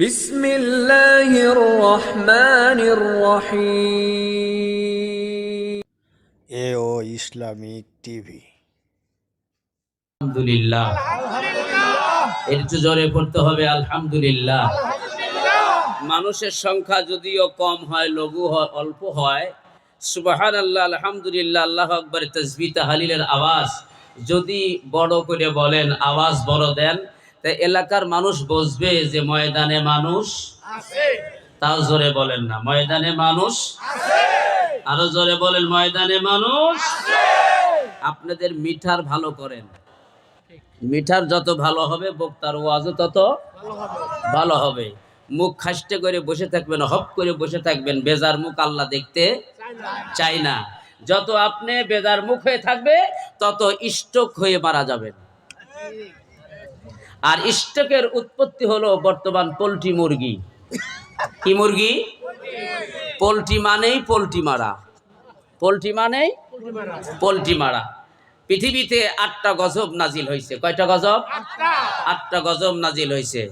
বিসমিল্লাহির রহমানির রহিম। এ ও Islamic TV. আলহামদুলিল্লাহ। একটু জোরে পড়তে হবে আলহামদুলিল্লাহ। মানুষের সংখ্যা যদিও কম হয় লঘু হয় অল্প হয় সুবাহান আল্লাহ আলহামদুলিল্লাহ আল্লাহ আকবর তসবি তাহালিলের আওয়াজ যদি বড় করে বলেন আওয়াজ বড় দেন তা এলাকার মানুষ বুঝবে যে ময়দানে মানুষ তাও জোরে বলেন না ময়দানে মানুষ আরও জোরে বলেন ময়দানে মানুষ আপনাদের মিঠার ভালো করেন। মিঠার যত ভালো হবে বক্তার ওয়াজও তত ভালো হবে। মুখ খাসতে করে বসে থাকবেন হপ করে বসে থাকবেন বেজার মুখ আল্লাহ দেখতে চাই না। যত আপনি বেজার মুখ হয়ে থাকবে তত স্ট্রোক হয়ে মারা যাবেন। আর স্ট্রোকের উৎপত্তি হলো বর্তমান পোলট্রি মুরগি। কি মুরগি? পোলট্রি মানেই পোলট্রি মারা। পোলট্রি মানেই পোলট্রি মারা। পৃথিবীতে আটটা গজব নাজিল হয়েছে কয়টা গজব? আটটা। গজব নাজিল হয়েছে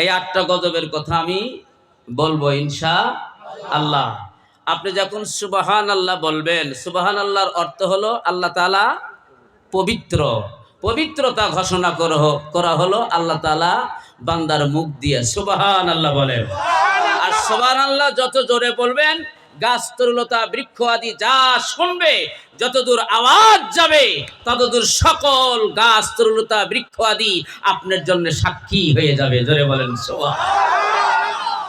এই আটটা গজবের কথা আমি বলব ইনশা আল্লাহ। আপনি যখন সুবাহান আল্লাহ বলবেন সুবাহান আল্লাহর অর্থ হলো আল্লাহ তালা পবিত্র। পবিত্রতা ঘোষণা করো- হলো আল্লাহ তালা বান্দার মুখ দিয়ে। সুবাহান আল্লাহ বলেন। আর সুবাহান আল্লাহ যত জোরে বলবেন, গাছ, তরুলতা, বৃক্ষ আদি যা শুনবে, যতদূর আওয়াজ যাবে, ততদূর সকল গাছ, তরুলতা, বৃক্ষ আদি আপনার জন্য সাক্ষী হয়ে যাবে। জোরে বলেন সুবহান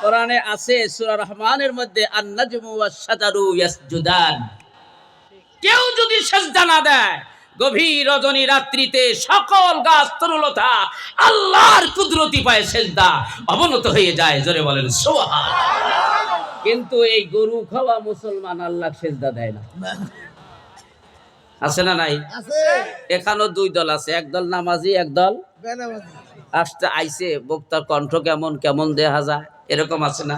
কোরআনে আছে সূরা রহমানের মধ্যে, আন-নাজমু ওয়াশ-শাজারু ইয়াসজুদান। কেউ যদি সেজদা না দেয় গভীর রজনী রাত্রিতে সকল গাছ তরুলতা আল্লাহর কুদরতি পায় সেজদা অবনত হয়ে যায় জোরে বলেন সুবহান। কিন্তু এই গরু খাওয়া মুসলমান আল্লাহ সেজদা দেয় না। আছে না নাই? এখানেও দুই দল আছে এক দল নামাজি এক দল আসতে আইছে বক্তার কণ্ঠ কেমন কেমন দেখা যায়? এরকম আছে না?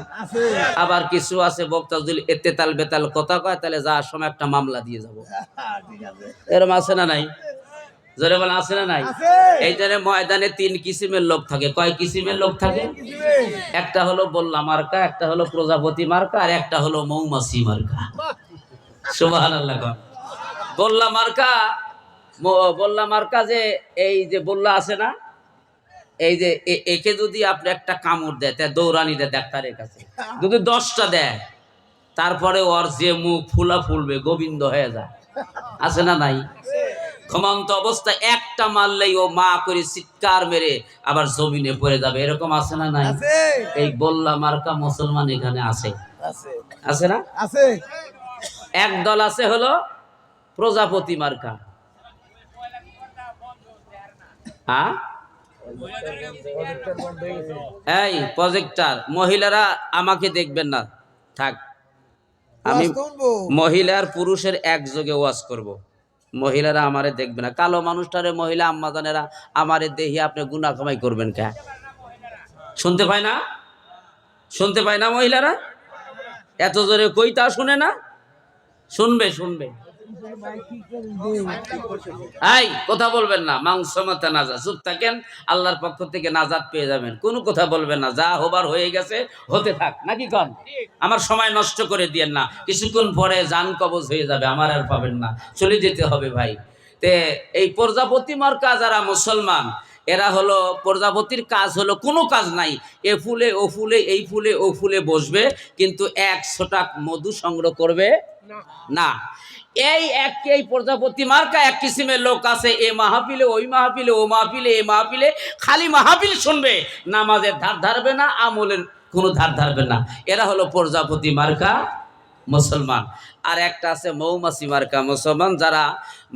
আবার কিছু আছে বক্তা যদি এতে তাল বেতাল কথা কয় তাহলে যাওয়ার সময় একটা মামলা দিয়ে যাব। এরকম আছে। না নাই? জোরে বলে আছে না নাই? এই জন্য ময়দানে তিন কিসিমের লোক থাকে। কয় কিসিমের লোক থাকে? একটা হলো বল্লা মার্কা একটা হলো প্রজাপতি মার্কা আর একটা হলো মৌমাছি মার্কা। কন। বল্লা মার্কা বল্লা মার্কা যে এই যে বল্লা আছে না এই যে একে যদি আপনি একটা কামড় দেয় তা দৌড়ানি দেয় ডাক্তারের কাছে। যদি দশটা দেয় তারপরে ওর যে মুখ ফুলা ফুলবে গোবিন্দ হয়ে যায়। আছে না নাই? ঘুমন্ত অবস্থায় একটা মারলেই ও মা করে চিৎকার মেরে আবার জমিনে পড়ে যাবে। এরকম আছে না নাই? এই বল্লা মার্কা মুসলমান এখানে আছে। আছে না? আছে। এক দল আছে হলো প্রজাপতি মার্কা। হ্যাঁ? এই প্রজেক্টার মহিলারা আমাকে দেখবেন না। থাক আমি মহিলার পুরুষের একযোগে ওয়াজ করব। মহিলারা আমারে দেখবে না। কালো মানুষটারে মহিলা আম্মাদানেরা আমারে দেখি আপনি গুনা কামাই করবেন কে? শুনতে পায় না? শুনতে পায় না মহিলারা? এত জোরে কই তা শুনে না? শুনবে শুনবে। কথা বলবেন না। মাংস মাথা নাজা চুপ থাকেন, আল্লাহর পক্ষ থেকে নাজাদ পেয়ে যাবেন। কোনো কথা বলবেন না। যা হবার হয়ে গেছে, হতে থাক। নাকি কন? আমার সময় নষ্ট করে দিয়েন না। কিছুক্ষণ পরে যান কবজ হয়ে যাবে। আমার আর পাবেন না। চলে যেতে হবে, ভাই। তে, এই প্রজাপতি মার্কা যারা মুসলমান এরা হলো প্রজাপতির কাজ হলো কোনো কাজ নাই। এ ফুলে ও ফুলে এই ফুলে ও ফুলে বসবে কিন্তু এক ছোটাক মধু সংগ্রহ করবে না। এই এক এই প্রজাপতি মার্কা এক কিসিমের লোক আছে এ মাহফিলে ওই মাহফিলে ও মাহফিলে এ মাহফিলে খালি মাহফিল শুনবে। নামাজের ধার ধারবে না আমলের কোনো ধার ধারবে না। এরা হলো প্রজাপতি মার্কা মুসলমান। আর একটা আছে মৌমাছি মার্কা মুসলমান যারা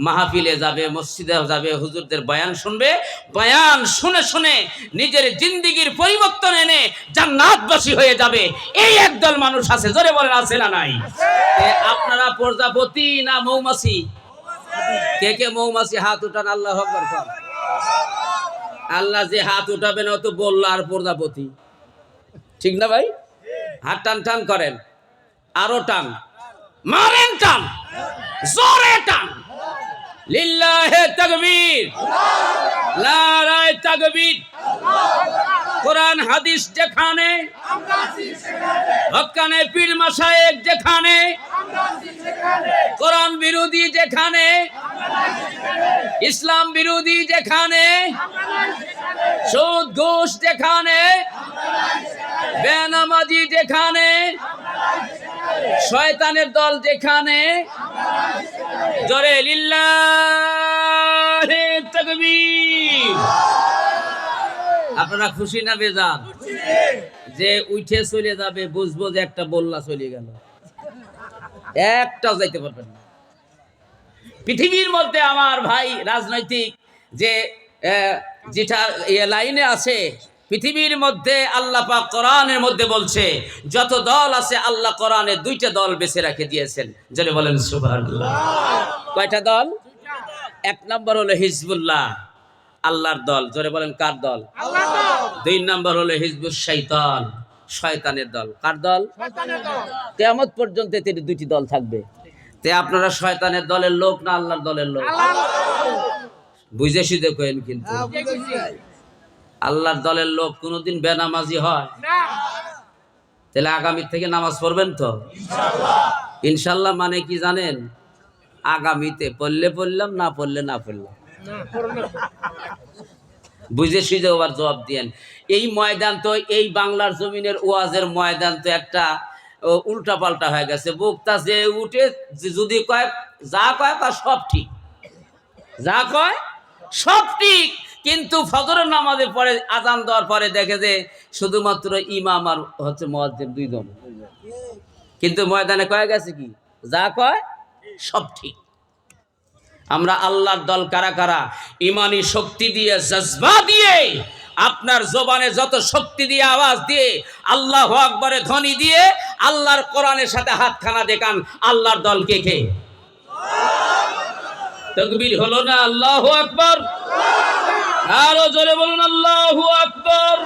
মাহফিলে যাবে মসজিদে যাবে হুজুরদের বয়ান শুনবে বয়ান শুনে শুনে নিজের জিন্দিগির পরিবর্তন এনে জান্নাতবাসী হয়ে যাবে। এই একদল মানুষ আছে জোরে বলেন আছে না নাই? আপনারা প্রজাপতি না মৌমাছি? কে কে মৌমাছি হাত উঠান আল্লাহ। আল্লাহ যে হাত উঠাবেন অত বলল আর প্রজাপতি। ঠিক না ভাই? হাত টান টান করেন আরও টান। মারেন টান, জোরে টান। লিল্লাহে তাকবীর নারায়ে তাকবীর। কোরআন, হাদিস যেখানে, হকানে পীর মাসায়েক যেখানে, কোরআন বিরোধী যেখানে, ইসলাম বিরোধী যেখানে, সুদ ঘুষ যেখানে, বেনামাজি যেখানে শয়তানের দল যেখানে, জরে আপনারা খুশি না বেজান যে উঠে চলে যাবে, বুঝব যে একটা বল্লা চলে গেল। একটাও যাইতে পারবেন না। পৃথিবীর মধ্যে আমার ভাই রাজনৈতিক যে যেটা লাইনে আছে পৃথিবীর মধ্যে আল্লাহ পাক কোরআনের মধ্যে বলছে যত দল আছে আল্লাহ কোরআনে দুইটা দল বেছে রেখে দিয়েছেন। যদি বলেন সুবহানাল্লাহ। কয়টা দল? এক নম্বর হলো হিজবুল্লাহ আল্লাহর দল। জোরে বলেন কার দল? দুই নম্বর হলো হিজবুল শৈতান শয়তানের দল। কার দল? কেয়ামত পর্যন্ত এতে দুইটি দল থাকবে। তে আপনারা শয়তানের দলের লোক না আল্লাহর দলের লোক? বুঝে সুঝে কেন কিন্তু। আল্লাহর দলের লোক কোনোদিন বেনামাজি হয়। তাহলে আগামী থেকে নামাজ পড়বেন তো? ইনশাল্লাহ। মানে কি জানেন? আগামীতে পড়লে পড়লাম না পড়লে না পড়লাম। বুঝে সুঝে আবার জবাব দিয়েন। এই ময়দান তো এই বাংলার জমিনের ওয়াজের ময়দান তো একটা উল্টা পাল্টা হয়ে গেছে। বক্তা যে উঠে যদি কয় যা কয় তা সব ঠিক। যা কয় সব ঠিক। কিন্তু ফজরের নামাজে পরে আজান দেওয়ার পরে দেখে যে শুধুমাত্র ইমাম আর হচ্ছে মহাজ্জেম দুইজন। কিন্তু ময়দানে কয়ে গেছে কি? যা কয়, সব ঠিক। আমরা আল্লাহর দল কারা কারা? ইমানি শক্তি দিয়ে, জজবা দিয়ে, আপনার জবানে যত শক্তি দিয়ে, আওয়াজ দিয়ে, আল্লাহ আকবরে ধ্বনি দিয়ে, আল্লাহর কোরআনের সাথে হাতখানা দেখান, আল্লাহর দল কে? তকবীর হলো না আল্লাহ আকবর? আরও জোরে বলুন, আল্লাহ আকবর।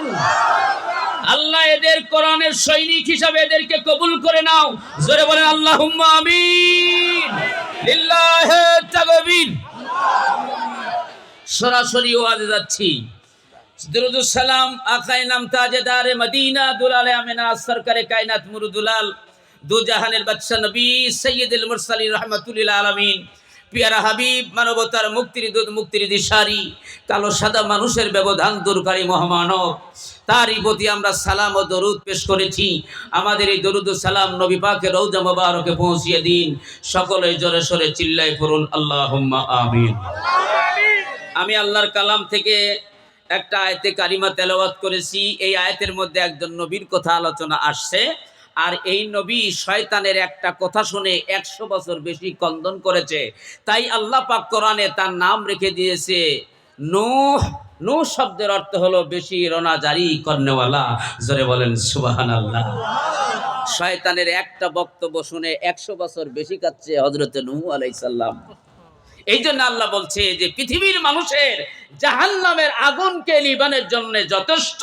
আল্লাহ এদের কোরআনের সৈনিক হিসাবে এদেরকে কবুল করে নাও। জোরে বলেন আল্লাহ আমিন। সরাসরি ওয়াজে যাচ্ছি। সালাম আকাই নাম তাজেদারে মদিনা, দুলালে আমিনা, সরকারে কায়নাত মুরুদুলাল দু জাহানের বাদশা নবী সৈয়দুল মুরসালিন রহমাতুল্লিল আলামিন। পিয়ারা হাবিব, মানবতার মুক্তির দুধ মুক্তির দিশারি, কালো সাদা মানুষের ব্যবধান দূরকারী মহামানব। তারই প্রতি আমরা সালাম ও দরুদ পেশ করেছি। আমাদের এই দরুদ সালাম নবী পাকে রৌজা মোবারকে পৌঁছিয়ে দিন। সকলে জোরে সরে চিল্লাই পড়ুন আল্লাহ আমিন। আমি আল্লাহর কালাম থেকে একটা আয়তে কারিমা তেলাওয়াত করেছি। এই আয়াতের মধ্যে একজন নবীর কথা আলোচনা আসছে। আর এই নবী শয়তানের একটা কথা শুনে একশো বছর বেশি কন্দন করেছে। তাই আল্লাহ পাক কোরআনে তার নাম রেখে দিয়েছে, নূহ। নূহ শব্দের অর্থ হলো বেশি রোনা জারি কর্নেওয়ালা। জোরে বলেন সুবাহান আল্লাহ শয়তানের একটা বক্তব্য শুনে একশো বছর বেশি কাচ্ছে হজরত নূহ আলাইসাল্লাম এই জন্য আল্লাহ বলছে যে, পৃথিবীর মানুষের জাহান নামের আগুনকে নিবানের জন্য যথেষ্ট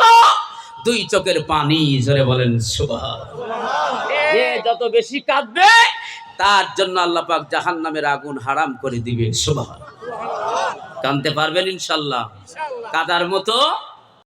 দুই চোখের পানি জোরে বলেন সুবহান যে যত বেশি কাঁদবে তার জন্য আল্লাহ পাক জাহান নামের আগুন হারাম করে দিবে শোভা কানতে পারবেন ইনশাল্লাহ কাদার মতো